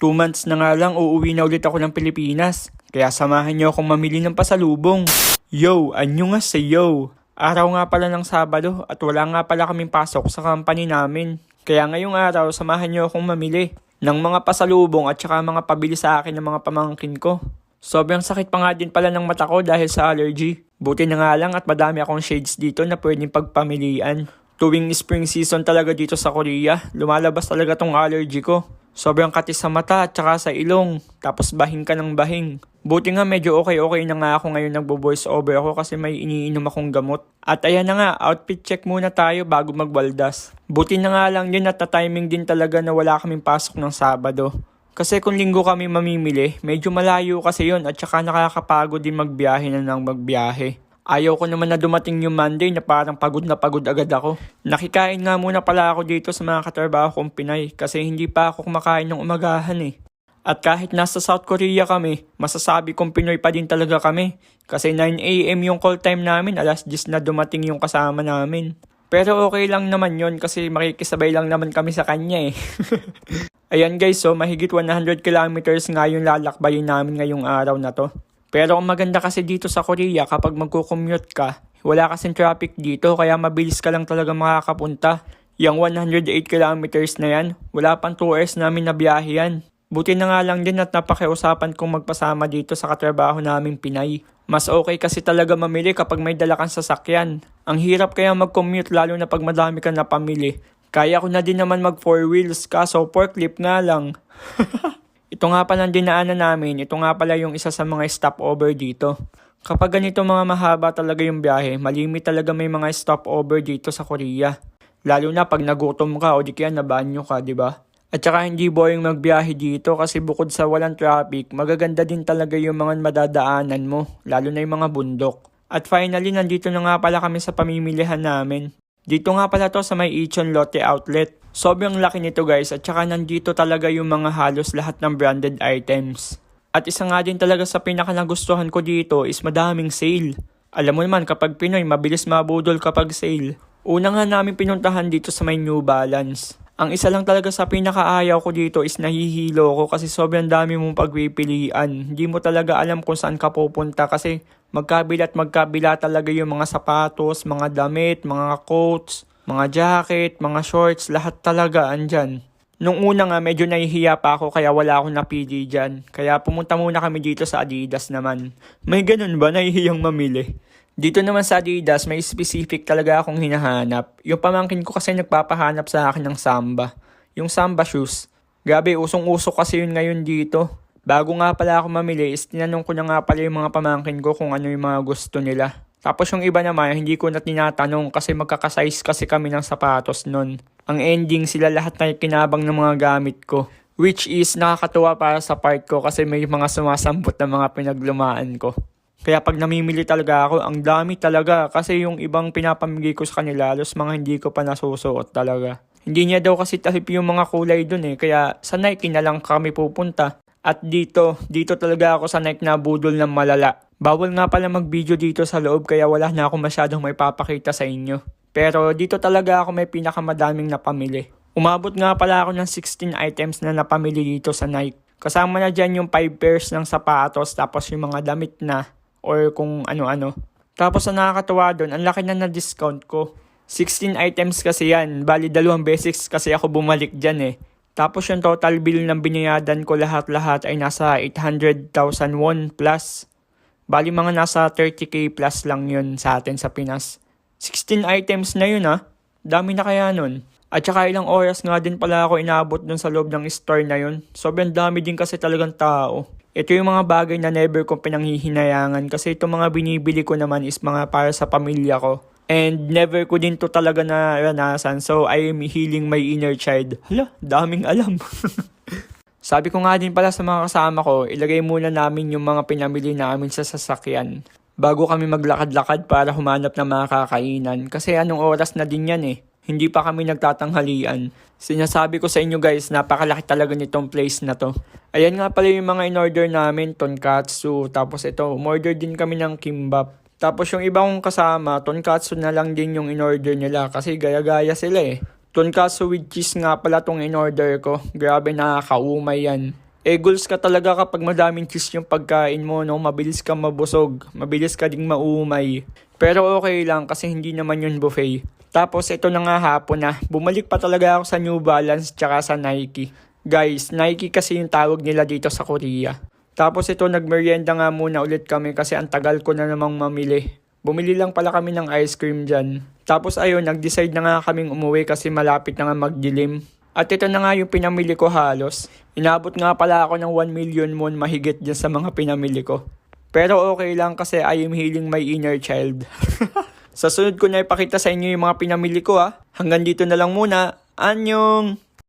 Two months na nga lang uuwi na ulit ako ng Pilipinas. Kaya samahan niyo akong mamili ng pasalubong. Yo, anyo nga sa yo. Araw nga pala ng Sabado at wala nga pala kaming pasok sa company namin. Kaya ngayong araw, samahan niyo akong mamili ng mga pasalubong at saka mga pabili sa akin ng mga pamangkin ko. Sobrang sakit pa nga din pala ng mata ko dahil sa allergy. Buti na nga lang at madami akong shades dito na pwedeng pagpamilian. Tuwing spring season talaga dito sa Korea, lumalabas talaga tong allergy ko. Sobrang katis sa mata at saka sa ilong, tapos bahing ka ng bahing. Buti nga medyo okay-okay na nga ako ngayon nagbo-voice over ako kasi may iniinom akong gamot. At ayan na nga, outfit check muna tayo bago magbaldas. Buti na nga lang din at na-timing din talaga na wala kaming pasok ng Sabado. Kasi kung linggo kami mamimili, medyo malayo kasi yon at saka nakakapagod din magbiyahe na ng magbiyahe. Ayaw ko naman na dumating yung Monday na parang pagod na pagod agad ako. Nakikain nga muna pala ako dito sa mga katrabaho kong Pinay kasi hindi pa ako kumakain ng umagahan eh. At kahit nasa South Korea kami, masasabi kong Pinoy pa din talaga kami. Kasi 9am yung call time namin, alas 10 na dumating yung kasama namin. Pero okay lang naman yon kasi makikisabay lang naman kami sa kanya eh. Ayan guys, so mahigit 100 kilometers nga yung lalakbayin namin ngayong araw na to. Pero ang maganda kasi dito sa Korea kapag magko-commute ka, wala kasing traffic dito kaya mabilis ka lang talaga makakapunta. Yung 108 kilometers na yan, wala pang 2 hours namin na biyahe yan. Buti na nga lang din at napakiusapan kong magpasama dito sa katrabaho naming Pinay. Mas okay kasi talaga mamili kapag may dala kang sasakyan. Ang hirap kaya mag-commute lalo na pag madami ka na pamili. Kaya ko na din naman mag 4 wheels kaso forklift nga lang. Ito nga pala ang dinaanan namin, ito nga pala yung isa sa mga stopover dito. Kapag ganito mga mahaba talaga yung biyahe, malimit talaga may mga stopover dito sa Korea. Lalo na pag nagutom ka o di kaya nabanyo ka, di ba? At saka hindi boring magbiyahe dito kasi bukod sa walang traffic, magaganda din talaga yung mga madadaanan mo, lalo na yung mga bundok. At finally, nandito na nga pala kami sa pamimilihan namin. Dito nga pala to sa may Ichon Lotte Outlet. Sobrang laki nito guys at saka nandito talaga yung mga halos lahat ng branded items. At isa nga din talaga sa pinaka nagustuhan ko dito is madaming sale. Alam mo naman kapag Pinoy mabilis mabudol kapag sale. Una nga namin pinuntahan dito sa may New Balance. Ang isa lang talaga sa pinakaayaw ko dito is nahihilo ko kasi sobrang dami mong pagpipilian. Hindi mo talaga alam kung saan ka pupunta kasi magkabila at magkabila talaga yung mga sapatos, mga damit, mga coats, mga jacket, mga shorts, lahat talaga andyan. Nung una nga medyo nahihiya pa ako kaya wala akong napili dyan. Kaya pumunta muna kami dito sa Adidas naman. May ganun ba? Nahihiyang mamili. Dito naman sa Adidas, may specific talaga akong hinahanap. Yung pamangkin ko kasi nagpapahanap sa akin ng Samba. Yung Samba shoes. Grabe, usong-uso kasi yun ngayon dito. Bago nga pala ako mamili, is tinanong ko na nga pala yung mga pamangkin ko kung ano yung mga gusto nila. Tapos yung iba naman, hindi ko na tinatanong kasi magkakasize kasi kami ng sapatos nun. Ang ending, sila lahat na kinabang ng mga gamit ko. Which is nakakatuwa para sa part ko kasi may mga sumasambot na mga pinaglumaan ko. Kaya pag namimili talaga ako, ang dami talaga kasi yung ibang pinapamigay ko sa kanila, halos mga hindi ko pa nasusuot talaga. Hindi niya daw kasi tahip yung mga kulay dun eh, kaya sa Nike na lang kami pupunta. At dito, dito talaga ako sa Nike na budol ng malala. Bawal nga pala mag-video dito sa loob kaya wala na ako masyadong may papakita sa inyo. Pero dito talaga ako may pinakamadaming napamili. Umabot nga pala ako ng 16 items na napamili dito sa Nike. Kasama na dyan yung 5 pairs ng sapatos tapos yung mga damit na or kung ano-ano. Tapos ang nakakatuwa doon, ang laki na na-discount ko. 16 items kasi yan. Bali, dalawang basics kasi ako bumalik dyan eh. Tapos yung total bill ng binayadan ko lahat-lahat ay nasa 800,000 won plus. Bali mga nasa 30k plus lang yun sa atin sa Pinas. 16 items na yun ah. Dami na kaya nun. At saka ilang oras nga din pala ako inabot dun sa loob ng store na yun. Sobrang dami din kasi talagang tao. Ito yung mga bagay na never kong pinanghihinayangan kasi itong mga binibili ko naman is mga para sa pamilya ko. And never ko din to talaga na ranasan. So I am healing my inner child. Hala, daming alam. Sabi ko nga din pala sa mga kasama ko, ilagay muna namin yung mga pinamili namin sa sasakyan. Bago kami maglakad-lakad para humanap ng mga kakainan. Kasi anong oras na din yan eh. Hindi pa kami nagtatanghalian. Sinasabi ko sa inyo guys, napakalaki talaga nitong place na to. Ayan nga pala yung mga in-order namin, tonkatsu. Tapos ito, umorder din kami ng kimbap. Tapos yung ibang kasama, tonkatsu na lang din yung in-order nila kasi gaya-gaya sila eh. Tonkatsu with cheese nga pala tong in-order ko. Grabe nakakaumay yan. Eh, goals ka talaga kapag madaming cheese yung pagkain mo, no? Mabilis kang mabusog, mabilis ka ding maumay. Pero okay lang kasi hindi naman yun buffet. Tapos ito na nga hapon na, bumalik pa talaga ako sa New Balance tsaka sa Nike. Guys, Nike kasi yung tawag nila dito sa Korea. Tapos ito, nagmerienda nga muna ulit kami kasi ang tagal ko na namang mamili. Bumili lang pala kami ng ice cream dyan. Tapos ayun, nag-decide na nga kaming umuwi kasi malapit na nga magdilim. At ito na nga yung pinamili ko halos. Inabot nga pala ako ng 1 million won mahigit dyan sa mga pinamili ko. Pero okay lang kasi I am healing my inner child. sa sunod ko na ipakita sa inyo yung mga pinamili ko ha. Hanggang dito na lang muna. Anyong!